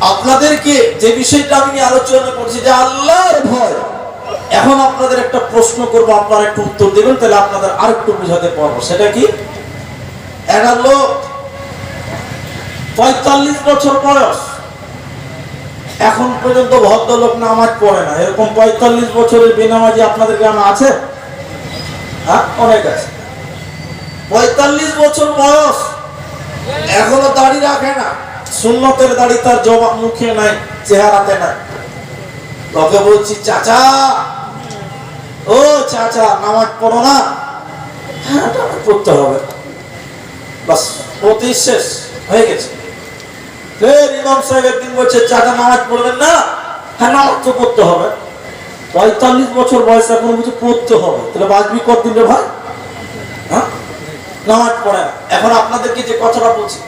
আপনাদেরকে যে বিষয়টা আমি আলোচনা করছি, যে আল্লাহর ভয়, এখন আপনাদের একটা প্রশ্ন করব, আপনারা একটু উত্তর দেবেন, তাহলে আপনাদের আর একটু বুঝাতে পারব। সেটা কি? একটা লোক পঁয়তাল্লিশ বছর বয়স। এখন পর্যন্ত ভদ্রলোক নামাজ পড়ে না। এরকম পঁয়তাল্লিশ বছরের বেনামাজি আপনাদের গ্রামে আছে? হ্যাঁ অনেক আছে। পঁয়তাল্লিশ বছর বয়স, এখনও দাড়ি রাখে না। সুন্নতের দাড়ি তার জবাব মুখে নাই, চেহারাতে নাই। তোকে বলছি, চাচা, ও চাচা, নামাজ পড়ো না। হ্যাঁ পড়তে হবে। বাস শেষ, হয়ে গেছে। ফের ইমাম সাহেব একদিন বলছে, চাচা, নামাজ পড়বেন না? হ্যাঁ নামাজ তো পড়তে হবে। পঁয়তাল্লিশ বছর বয়স, এখন বলছে পড়তে হবে। তাহলে বাজবি কতদিন রে ভাই? হ্যাঁ নামাজ পড়ে এখন আপনাদেরকে যে কথাটা বলছি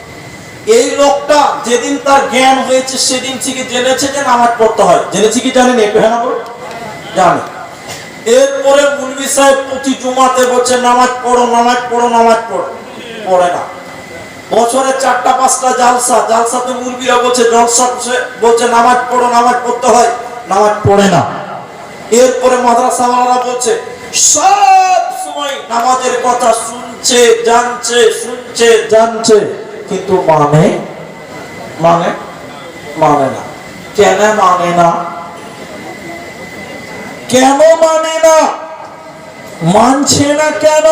এই লোকটা যেদিন তার জ্ঞান হয়েছে, সেদিন থেকে জেনেছে যে নামাজ পড়তে হয়। জেনেছি কি জানেন একটু হ্যাঁ জানে। এরপরে মুলবি সাহেব প্রতি জুমাতে বলছে, নামাজ পড়ো নামাজ পড়ো নামাজ পড়ো। পড়ে না। বছরে চারটা, পাঁচটা জালসা। জালসাতে মুরগিরা বলছে, জলসা বলছে, নামাজ পড়ো, নামাজ পড়তে হয়। নামাজ পড়ে না। এরপরে মাদ্রাসাওয়ালারা বলছে, সব সময় নামাজের কথা শুনছে, জানছে শুনছে, জানছে। কিন্তু মানে মানে মানে না। কেন মানে না? কেন মানে না? মানছে না কেন?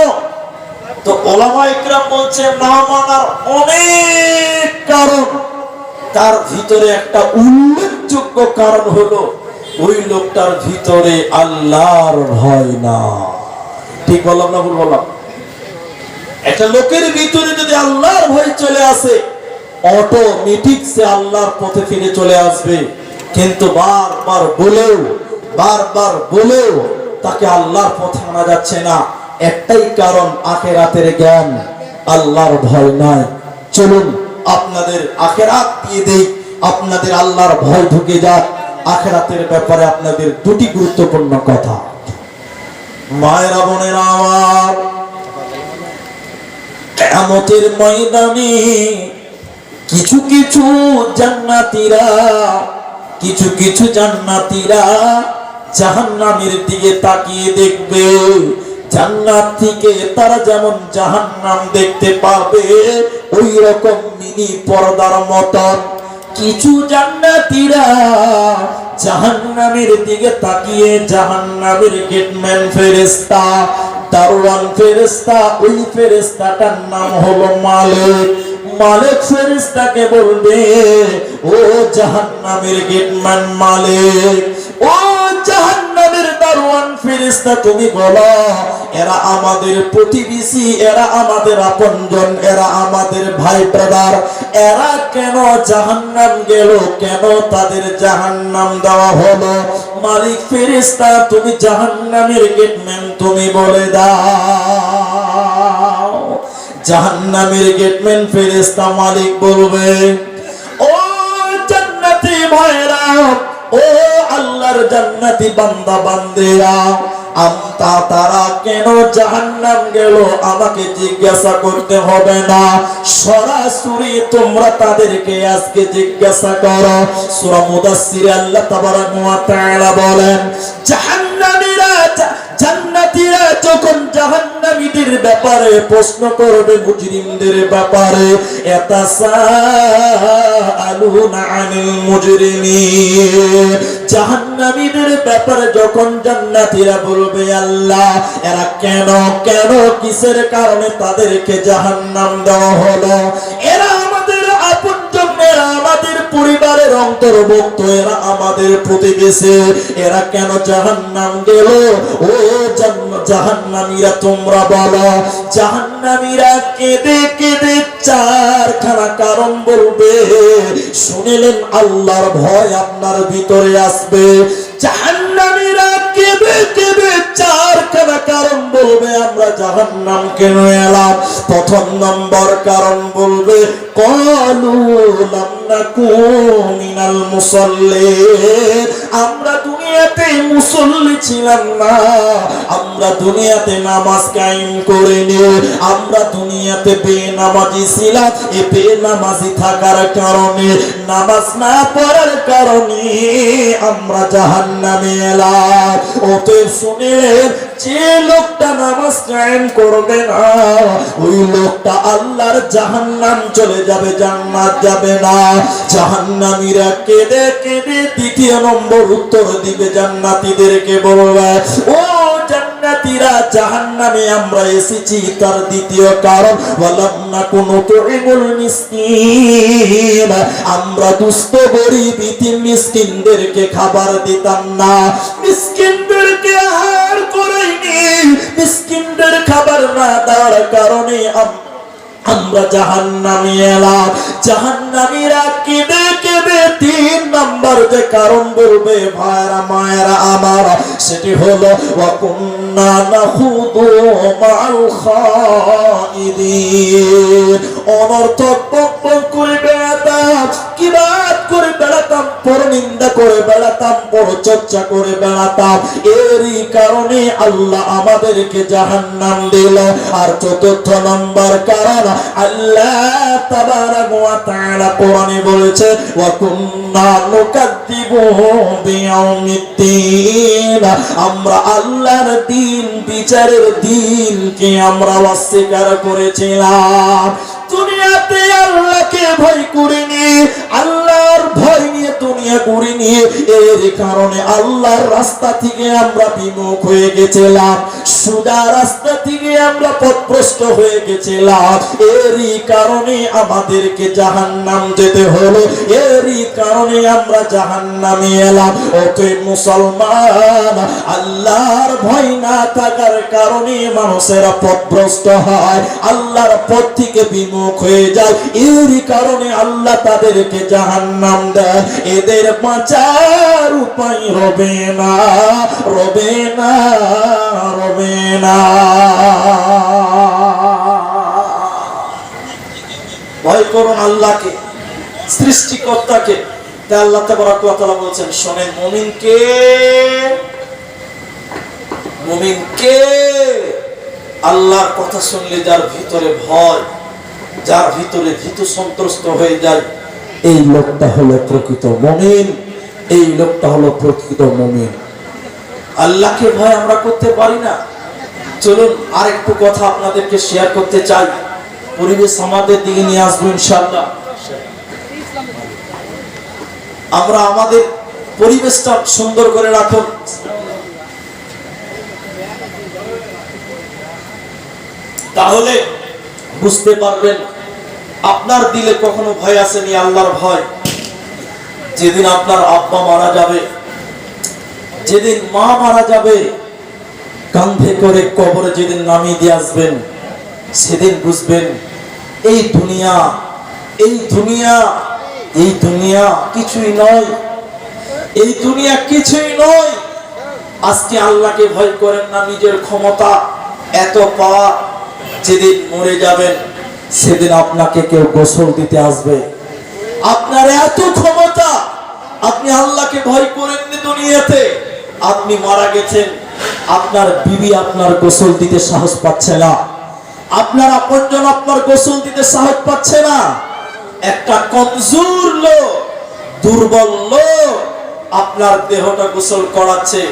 তো ওলামা ইকরাম বলছে, না মানার অনেক কারণ। তার ভিতরে একটা উল্লেখযোগ্য কারণ হলো, ওই লোকটার ভিতরে আল্লাহর ভয় না। ঠিক বললাম না ভুল বললাম? একটা লোকের ভিতরে যদি আল্লাহর ভয় চলে আসে অটোমেটিক সে আল্লাহর পথে ফিরে চলে আসবে। কিন্তু বারবার বলেও বারবার বলেও তাকে আল্লাহর পথে আনা যাচ্ছে না। একটাই কারণ আখেরাতের জ্ঞান আল্লাহর ভয় নয়। চলুন আপনাদের আখেরাত দিয়ে দেই, আপনাদের আল্লাহর ভয় ঢুকে যাক। আখেরাতের ব্যাপারে আপনাদের দুটি গুরুত্বপূর্ণ কথা। মায়েরা, বোনেরা আমার কেমতের ময়দানে কিছু কিছু জান্নাতীরা, কিছু কিছু জান্নাতীরা জাহান্নামের দিকে তাকিয়ে দেখবে। জান্নাত থেকে তারা যেমন জাহান্নাম দেখতে পাবে ওই রকম মিনি পর্দার মতন। কিছু জান্নাতীরা জাহান্নামের দিকে তাকিয়ে জাহান্নামের গেটম্যান ফেরেস্তা দারোয়ান ফেরেস্তা ওই ফেরেস্তাটার নাম হলো মালিক। মালিক ফেরেস্তাকে বলবে, ও জাহান্নামের গেটম্যান মালিক, ও জাহান্নামের দারোয়ান ফেরেস্তা তুমি বলো, এরা আমাদের প্রতিবেশী, এরা আমাদের আপনজন, এরা আমাদের ভাই ব্রাদার, এরা কেন জাহান্নাম গেল, কেন তাদের জাহান্নাম দেওয়া হলো? মালিক ফেরেস্তা তুমি জাহান্নামের গেটম্যান, তুমি বলে দাও। জাহান্নামের গেটম্যান ফেরেশতা, মালিক বলবে, ও জান্নাতি ভাইরা ও আল্লাহর জান্নাতি বান্দা, বান্দেরা আমতা তারা কেন জাহান্নাম গেল? আমাকে জিজ্ঞাসা করতে হবে না। সরাসরি তোমরা তাদেরকে আজকে জিজ্ঞাসা করো। সূরা মুদাসসির আল্লাহ তাবারাক ওয়া তাআলা বলেন, জাহান্নামীরা, জান্নাতীরা যখন জাহান্নামীদের ব্যাপারে, প্রশ্ন করবে মুজরিমদের ব্যাপারে। জাহান্নামীদের ব্যাপারে যখন জান্নাতীরা বলবে, আল্লাহ, এরা কেন কেন, কিসের কারণে তাদেরকে জাহান্নাম দেওয়া হলো? এরা অন্তর্ভুক্ত, এরা আমাদের প্রতিবেশী এরা কেন জাহান্নাম গেল? ও জাহান জাহান্নামীরা তোমরা বলো। জাহান্নামীরা কেঁদে কেঁদে চারখানা কারণ বলবে। শুনিলেন আল্লাহর ভয় আপনার ভিতরে আসবে। জাহান্নামীরা কেঁদে কেঁদে চারখানা কারণ বলবে, আমরা জাহান্নাম কেন এলাম? প্রথম নম্বর কারণ বলবে, কলু লাম নাকু মিনাল মুসাল্লিন। আমরা দুনিয়াতে মুসল্লি ছিলাম না। আমরা দুনিয়াতে নামাজ কায়েম করে নি আমরা দুনিয়াতে বেনামাজি ছিলাম। এ বেনামাজি থাকার কারণে, নামাজ না পড়ার কারণে আমরা জাহান্নামে এলাম। ওতে শুনে যে লোকটা নামাজ কায়েম করবে না, ওই লোকটা আল্লাহর জাহান্নাম চলে যাবে, জান্নাত যাবে না। জাহান্নামীরা কেঁদে কেঁদে দ্বিতীয় নম্বর উত্তর দিবে, জান্নাতীদেরকে বলবে, ও জান্নাতীরা জাহান্নামে আমরা এসেছি তার দ্বিতীয় কারণ ওয়ালাম না তুইমুল মিসকিন। আমরা দুস্থ, গরিব, ইতিম মিসকিনদেরকে খাবার দিতাম না। মিসকিনদেরকে আহার করাইনি। মিসকিনদের খাবার না দেওয়ার কারণে আম- আমরা জাহান্নামী এলাম। জাহান্নামীরা কেঁদে কেঁদে তিন নাম্বার যে কারণ বলবে ভাইরা মায়েরা, আমার, সেটি হলো ওয়াকুন্না নাখুদু মাল খাইদিন অনর্থক বকবক করে বেড়াতাম কিরাত করে বেড়াতাম, পরনিন্দা করে বেড়াতাম, পরচর্চা করে বেড়াতাম। এরই কারণে আল্লাহ আমাদেরকে জাহান্নাম দিল। আর চতুর্থ নম্বর কারণ আল্লাহ তাবারাক ওয়া তাআলা কোরআনে বলেছে, ওয়া কুন্না নুকাদ্দিবু বিয়াউমিদ্দিন। আমরা আল্লাহর দিন বিচারের দিনকে আমরা অস্বীকার করেছিলাম। দুনিয়াতে আল্লাহকে ভয় করিনি আল্লাহর ভয় নিয়ে দুনিয়া করিনি এর কারণে আল্লাহর রাস্তা থেকে আমরা বিমুখ হয়ে গেছিলাম। সুদা রাস্তা থেকে আমরা পথভ্রষ্ট হয়ে গেছিলাম। এরই কারণে আমাদেরকে জাহান্নাম যেতে হলো। এরই কারণে আমরা জাহান্নামে এলাম। ওকে মুসলমান, আল্লাহর ভয় না থাকার কারণে মানুষেরা পথভ্রষ্ট হয়। আল্লাহর পথ থেকে বিমুখ হয়ে যায়। এরই কারণে আল্লাহ তাদেরকে জাহান্নাম দেয়। এদের বাঁচার উপায় রবে না রবে না রবে না। ভয় করুন আল্লাহকে, সৃষ্টিকর্তাকে। আল্লাহ তাআলা বলছেন, শোনেন, মুমিনকে মুমিনকে আল্লাহর কথা শুনলে যার ভিতরে ভয়, যার ভিতরে ভীত সন্ত্রস্ত হয়ে যায় এই লোকটা হলো প্রকৃত মুমিন, এই লোকটা হলো প্রকৃত মুমিন। আল্লাহকে ভয় আমরা করতে পারি না। চলুন আর একটু কথা আপনাদেরকে শেয়ার করতে চাই। পরিবেশ আমাদের দিকে নিয়ে আসব ইনশাআল্লাহ। আমরা আমাদের পরিবেশটা সুন্দর করে রাখুন। তাহলে বুঝতে পারবেন আপনার দিলে কখনো ভয় আসেনি, আল্লাহর ভয়। যেদিন আপনার আব্বা মারা যাবে, যেদিন মা মারা যাবে, কান্ধে করে কবরে যেদিন নামিয়ে দিয়ে আসবেন, সেদিন বুঝবেন, এই দুনিয়া এই দুনিয়া এই দুনিয়া কিছুই নয়। এই দুনিয়া কিছুই নয়। আজকে আল্লাহকে ভয় করেন না নিজের ক্ষমতা এত পাওয়া, যেদিন মরে যাবেন। সেদিন আপনাকে কেউ গোসল দিতে আসবে। আপনার এত ক্ষমতা, আপনি আল্লাহকে ভয় করেননি দুনিয়াতে, আপনি মারা গেছেন। আপনার বিবি আপনার গোসল দিতে সাহস পাচ্ছে না। আপনার আপনজন আপনার গোসল দিতে সাহস পাচ্ছে না। একটা কমজোর লোক, দুর্বল লোক আপনার দেহটা গোসল করাচ্ছে।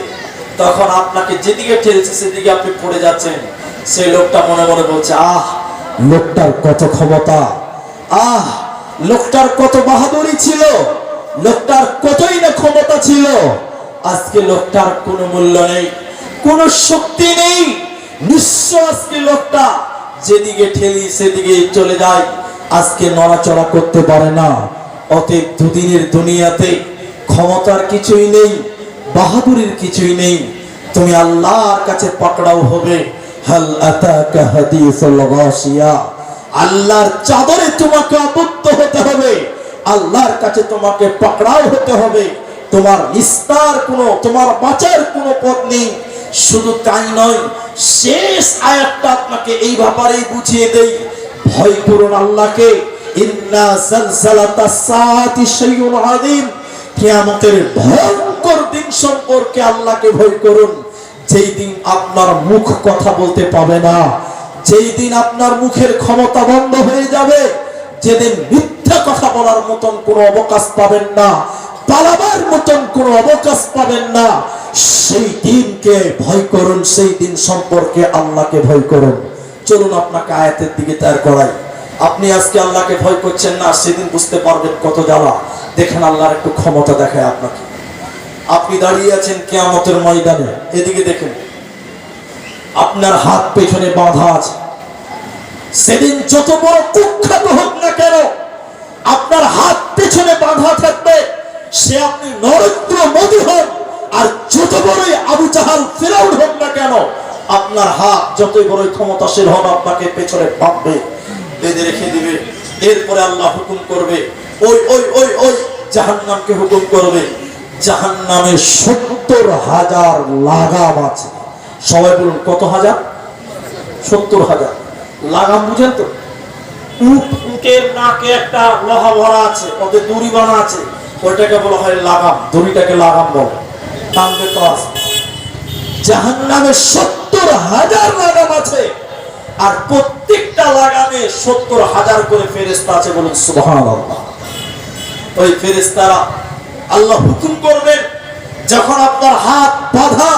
তখন আপনাকে যেদিকে ঠেলছে, সেদিকে আপনি পড়ে যাচ্ছেন। সেই লোকটা মনে মনে বলছে, আহ লোকটার কত ক্ষমতা? আহ, লোকটার কত বাহাদুরি ছিল? লোকটার কতই না ক্ষমতা ছিল? আজকে লোকটার কোনো মূল্য নেই, কোনো শক্তি নেই। নিঃস্ব আজকে লোকটা যেদিকে ঠেলি সেদিকে চলে যায়। আজকে নড়াচড়া করতে পারে না। অতএব দুদিনের দুনিয়াতে ক্ষমতার কিছুই নেই, বাহাদুরির কিছুই নেই। তুমি আল্লাহর কাছে পাকড়াও হবে। হাল আতাকা হাদিসুল গাশিয়া আল্লাহর চাদরে তোমাকে আবদ্ধ হতে হবে। আল্লাহর কাছে তোমাকে পাকড়াও হতে হবে। তোমার নিস্তার কোনো, তোমার বাঁচার কোনো পথ নেই। শুধু তাই নয়, শেষ আয়াতটা আপনাকে এই ব্যাপারেই বুঝিয়ে দেই। ভয় করুন আল্লাহকে। ইন্না জালজালাতাস সাআতি শাইউন আযীম। কিয়ামতের ভয়ঙ্কর দিন সম্পর্কে আল্লাহকে ভয় করুন। যেই দিন আপনার মুখ কথা বলতে পাবে না যেই দিন আপনার মুখের ক্ষমতা বন্ধ হয়ে যাবে, যেদিন মিথ্যা কথা বলার মতন কোনো অবকাশ পাবেন না পালাবার মতন কোনো অবকাশ পাবেন না, সেই দিনকে ভয় করুন, সেই দিন সম্পর্কে আল্লাহকে ভয় করুন। চলুন আপনাকে আয়াতের দিকে তৈরি করাই। আপনি আজকে আল্লাহকে ভয় করছেন না, সেদিন বুঝতে পারবেন কত জ্বালা। দেখেন আল্লাহর একটু ক্ষমতা দেখায় আপনাকে। আপনি দাঁড়িয়ে আছেন কেয়ামতের ময়দানে। এদিকে দেখেন, আপনার হাত পেছনে বাঁধা আছে। সেদিন যত বড় কুখ্যাত হোক না কেন, আপনার হাত পেছনে বাঁধা থাকবে। সে আপনি নরেন্দ্র মোদী হন, আর যত বড়ই আবু চাহাল ফেরাউন হোক না কেন, আপনার হাত যতই বড়ই ক্ষমতাশীল হন, আপনাকে পেছনে বাঁধবে। বেঁধে রেখে দিবে। এরপরে আল্লাহ হুকুম করবে, ওই ওই ওই ওই জাহান্নামকে হুকুম করবে। জাহান্নামে সত্তর হাজার লাগাম আছে। সবাই বলুন, কত হাজার? সত্তর হাজার। লাগাম বুঝেন তো? নাকে একটা লোহা ভরা আছে, ওদের দড়ি বানা আছে। ওইটাকে বলা হয় লাগাম। দড়িটাকে লাগাম বলে। তো আছে জাহান নামে সত্তর হাজার লাগাম আছে। আর প্রত্যেকটা লাগামে সত্তর হাজার করে ফেরেস্তা আছে বলুন ওই ফেরেস্তারা আল্লাহ হুকুম করবেন, যখন আপনার হাত বাঁধা,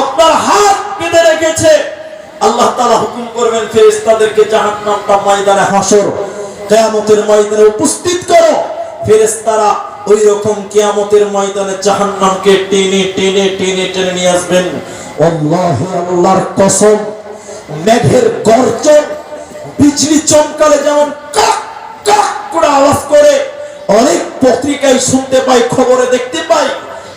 আপনার হাত বেঁধে রেখেছে, আল্লাহ তাআলা হুকুম করবেন, ফেরেশতাদেরকে জাহান্নামটা ময়দানে হাসর, কেয়ামতের ময়দানে উপস্থিত করো। ফেরেশতারা ওই রকম কেয়ামতের ময়দানে জাহান্নামকে টেনে টেনে টেনে টেনে নিয়ে আসবেন। আল্লাহর কসম, মেঘের গর্জন, বিজলি চমকালে যেমন কাক কাক করে আওয়াজ করে, অনেক পত্রিকায় শুনতে পাই, খবরে দেখতে পাই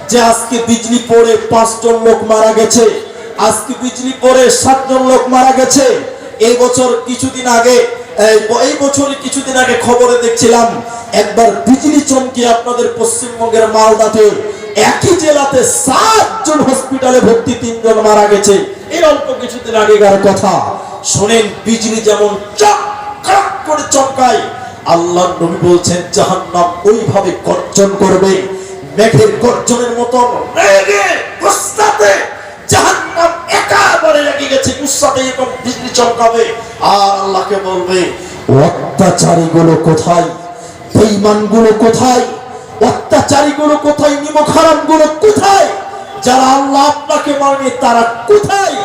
যে আজকে বিজলি পড়ে পাঁচজন লোক মারা গেছে। আজকে বিজলি পড়ে সাতজন লোক মারা গেছে। এই বছর কিছুদিন আগে, এই ব- এই বছরই কিছুদিন আগে খবরে দেখছিলাম, একবার বিজলি চমকে আপনাদের পশ্চিমবঙ্গের মালদাতে একই জেলাতে সাতজন হসপিটালে ভর্তি, তিনজন মারা গেছে। এই অল্প কিছুদিন আগেকার কথা। শোনেন, বিজলি যেমন চক করে চমকায় আল্লাহ নবী বলছেন, জাহান্নাম ওইভাবে গর্জন করবে, মেঘের গর্জনের মতন রেগে গুস্সাতে জাহান্নাম একেবারে লেগে গেছে গুস্সাতে এরকম বিজলি চমকাবে। আর আল্লাহকে বলবে অত্যাচারী গুলো কোথায়? বেঈমান কোথায়? অত্যাচারী গুলো কোথায়? নিমক হারামগুলো কোথায়? যারা আল্লাহ আপনাকে মানে তারা কোথায়?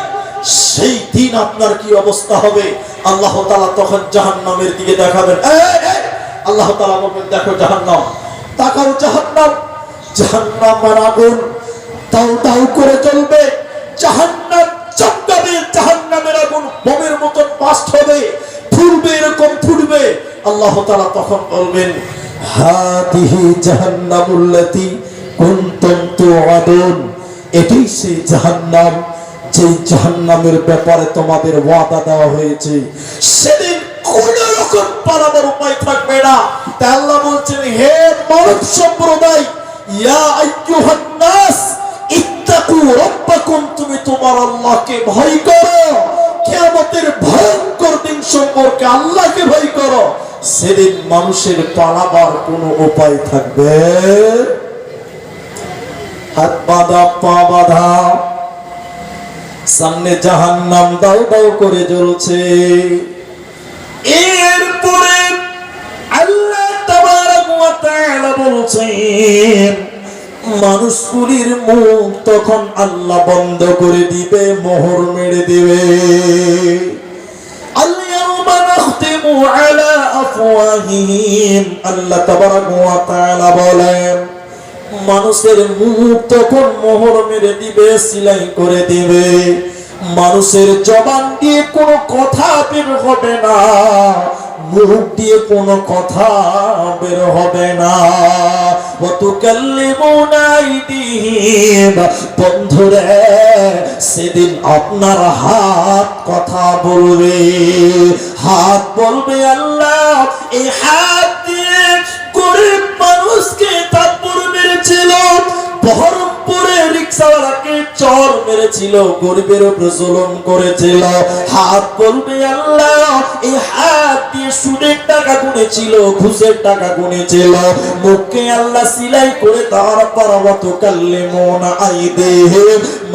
সেই দিন আপনার কি অবস্থা হবে? আল্লাহ তালা তখন জাহান্নামের দিকে দেখাবেন। আল্লাহ তালা বলবেন, দেখো জাহান্নাম, তাকাও জাহান্নাম জাহান্নামের আগুন তাও তাও করে চলবে জাহান্নাম চমকাবে জাহান্নামের আগুন বোমের মতন বাস্ট হবে। ফুলবে এরকম ফুটবে। আল্লাহ তালা তখন বলবেন, হাদিহি জাহান্নামুল্লাতি কুনতুম তুআদুন। এটাই সেই জাহান্নাম। যে জাহান্নামের ব্যাপারে তোমাদের ওয়াদা দেওয়া হয়েছে, সেদিন কোন রকম পালাবার উপায় থাকবে না। তাই আল্লাহ বলছেন, হে মানব সম্প্রদায়, ইয়া আইয়ুহান নাস ইত্তাকু রাব্বাকুম, তুমি তোমার আল্লাহকে ভয় করো। কিয়ামতের ভয়ঙ্কর দিন সম্পর্কে আল্লাহকে ভয় করো। সেদিন মানুষের পালাবার কোনো উপায় থাকবে? হাত বাঁধা, পা বাঁধা। সামনে জাহান্নাম দাও দাও করে জ্বলছে। এরপরে আল্লাহ তাবারাক বলছেন, মানুষগুলির মুখ তখন আল্লাহ বন্ধ করে দিবে, মোহর মেরে দিবে। আল্লাহ আল্লাহ বলেন মানুষের মুখ তখন মোহর মেরে দিবে, সিলাই করে দিবে। মানুষের জবান দিয়ে কোনো কথা বের হবে না, মুখ দিয়ে কোনো কথা বের হবে না। বন্ধুরে, সেদিন আপনার হাত কথা বলবে। হাত বলবে, আল্লাহ, এই হাত দিয়ে গরিব মানুষকে Muharrem চর মেরেছিল, গরিবের জুলুম করেছিল। হাত বলবে, আল্লাহ, এই হাত দিয়ে সুদের টাকা গুনেছিল, ঘুষের টাকা গুনেছিল। আল্লাহ সিলাই করে তার পরবত কাল্লে মন আইদে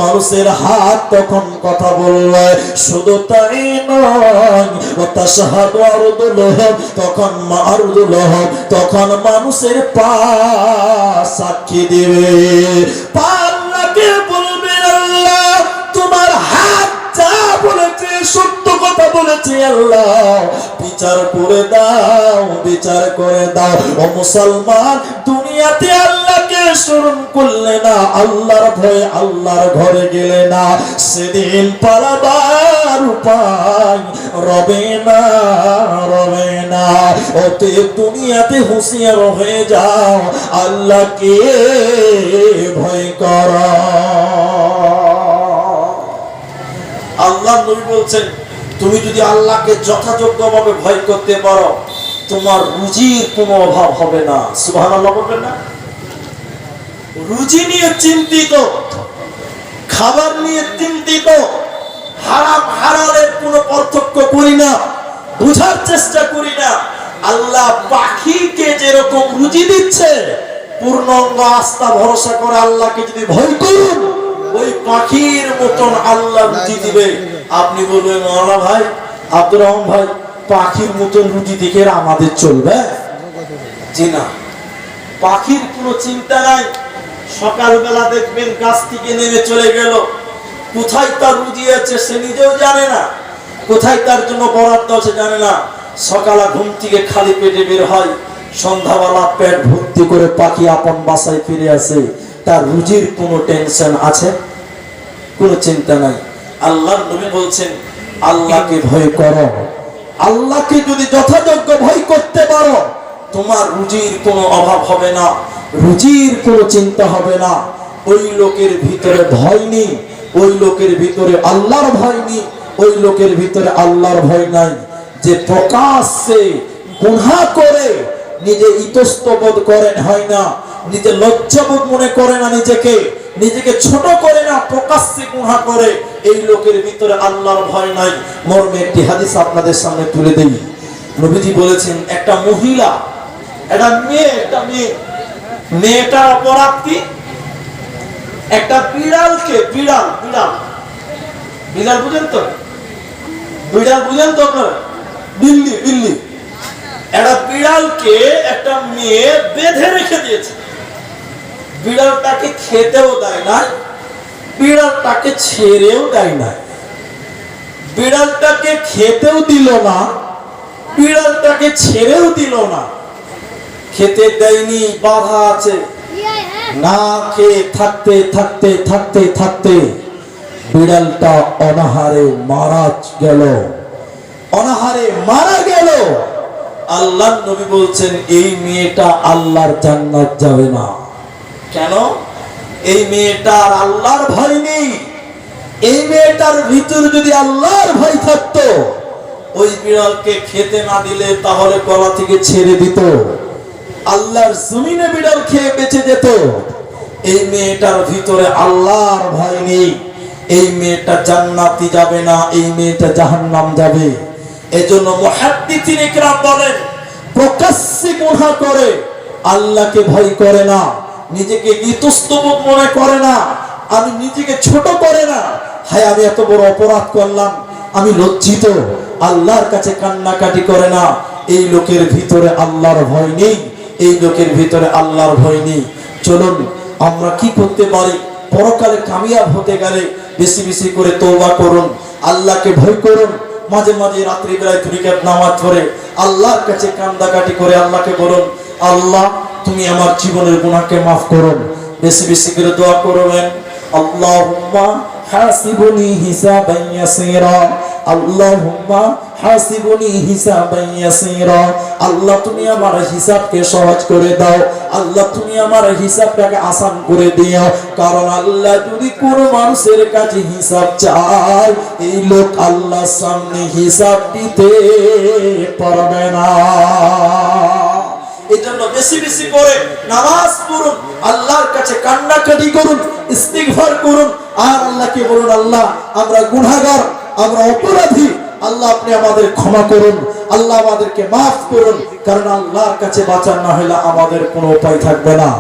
মানুষের হাত তখন কথা বলবে, শুধু তাই নয় তখন তখন মানুষের পা সাক্ষী দেবে। পা আল্লাহকে বলবে সত্য কথা বলেছে আল্লাহ। বিচার করে দাও, বিচার করে দাও। ও মুসলমান, দুনিয়াতে আল্লাহকে স্মরণ করলে না, আল্লাহর ভয়ে আল্লাহর ঘরে গেলে না। সেদিন পালাবার উপায় রবে না রবে না। অতএব দুনিয়াতে হুঁশিয়ার হয়ে যাও, আল্লাহকে ভয় করা। আল্লাহ নবী বলছেন, তুমি যদি আল্লাহকে যথাযোগ্যভাবে ভয় করতে পারো, তোমার রুজির কোনো অভাব হবে না। সুবহানাল্লাহ বলবেন না? রুজি নিয়ে চিন্তিত, খাবার নিয়ে চিন্তিত, হারাম হারালের কোনো পার্থক্য করি না, বুঝার চেষ্টা করি না। আল্লাহ পাখিকে যেরকম রুজি দিচ্ছে পূর্ণাঙ্গ আস্থা ভরসা করে আল্লাহকে যদি ভয় করুন, ওই পাখির মতন আল্লাহ রুজি দিবে। আপনি বলবেন, মৌলানা ভাই, আব্দুর রহমান ভাই, পাখির মতন রুজি দেখে আমাদের চলবে? জি না। পাখির কোনো চিন্তা নাই। সকালবেলা দেখবেন গাছ থেকে নেমে চলে গেল। কোথায় তার রুজি আছে সে নিজেও জানে না। কোথায় তার জন্য বরাদ্দ আছে জানে না। সকালে ঘুম থেকে খালি পেটে বের হয়। সন্ধ্যাবেলা পেট ভর্তি করে পাখি আপন বাসায় ফিরে আসে। তার রুজির কোনো টেনশন আছে? কোনো চিন্তা নাই। আল্লাহর নবী বলছেন আল্লাহকে ভয় করো। আল্লাহকে যদি যথাযোগ্য ভয় করতে পারো তোমার রুজির কোনো অভাব হবে না রুজির কোনো চিন্তা হবে না। ওই লোকের ভিতরে ভয় নেই ওই লোকের ভিতরে আল্লাহর ভয় নেই ওই লোকের ভিতরে আল্লাহর ভয় নাই। যে প্রকাশ্যে গুনহা করে নিজে ইতস্ত বোধ করেন হয় না নিজে লজ্জাবোধ মনে করে না নিজেকে নিজেকে ছোট করে না প্রকাশ্যে গুহা করে এই লোকের ভিতরে আল্লাহর ভয় নাই। মর্মে একটি হাদিস আপনাদের সামনে তুলে দেই। নবীজি বলেছেন, একটা মহিলা, একটা মেয়ে একটা মেয়ে মেয়েটার অপরাধ কি? একটা বিড়ালকে, বিড়াল বিড়াল বিড়াল বুঝেন তো? বিড়াল বুঝেন তো বিল্লি বিল্লি। একটা বিড়ালকে একটা মেয়ে বেঁধে রেখে দিয়েছে। বিড়ালটাকে খেতেও দেয় না বিড়ালটাকে ছেড়েও দেয় না। বিড়ালটাকে খেতেও দিল না। বিড়ালটাকে ছেড়েও দিল না। খেতে দেয়নি, বাধা আছে। না খেয়ে থাকতে থাকতে থাকতে থাকতে বিড়ালটা অনাহারে মারা গেল। অনাহারে মারা গেল। আল্লাহ নবী বলছেন, এই মেয়েটা আল্লাহর জান্নাত যাবে না। কেন? এই মেয়েটার আল্লাহর ভয় নেই। এই মেয়েটার ভিতরে যদি আল্লাহর ভয় থাকতো, ওই বিড়ালকে খেতে না দিলে তাহলে গলা থেকে ছেড়ে দিত। আল্লাহর জমিনে বিড়াল খেয়ে বেঁচে যেত। এই মেয়েটার ভিতরে আল্লাহর ভয় নেই। এই মেয়েটা জান্নাতি যাবে না, এই মেয়েটা জাহান্নাম যাবে। এজন্য মুহাদ্দিসিন ইকরাম বলেন, প্রকাশ্যে গুনাহ করে, আল্লাহকে ভয় করে না। নিজেকে ইতস্তবোধ মনে করে না। আমি নিজেকে ছোট করে না। হায়, আমি এত বড় অপরাধ করলাম। আমি লজ্জিত। আল্লাহর কাছে কান্নাকাটি করে না। এই লোকের ভিতরে আল্লাহর ভয় নেই। এই লোকের ভিতরে আল্লাহর ভয় নেই। চলুন, আমরা কি করতে পারি? পরকালে কামিয়াব হতে গেলে বেশি বেশি করে তওবা করুন। আল্লাহকে ভয় করুন। মাঝে মাঝে রাত্রি বেলায় দুরিকাত নামাজ পড়ে আল্লাহর কাছে কান্দাকাটি করে আল্লাহকে বলুন, আল্লাহ তুমি আমার জীবনের গুনাহকে মাফ করুন বেশি বেশি করে দোয়া করবেন। আল্লাহুম্মা হাসিবনি আল্লাহুম্মা হাসিবনি আল্লাহ তুমি আমার হিসাবকে সহজ করে দাও, আল্লাহ তুমি আমার হিসাবটাকে আসান করে দিও। কারণ আল্লাহ যদি কোন মানুষের কাছে হিসাব চায়, এই লোক আল্লাহর সামনে হিসাব দিতে পারবে না। আল্লাহ, আমরা আমরা অপরাধী। আল্লাহ, আপনি আমাদের ক্ষমা করুন। আল্লাহ, আমাদেরকে মাফ করুন। কারণ আল্লাহর কাছে বাঁচান না হলে আমাদের কোনো উপায় থাকবে না।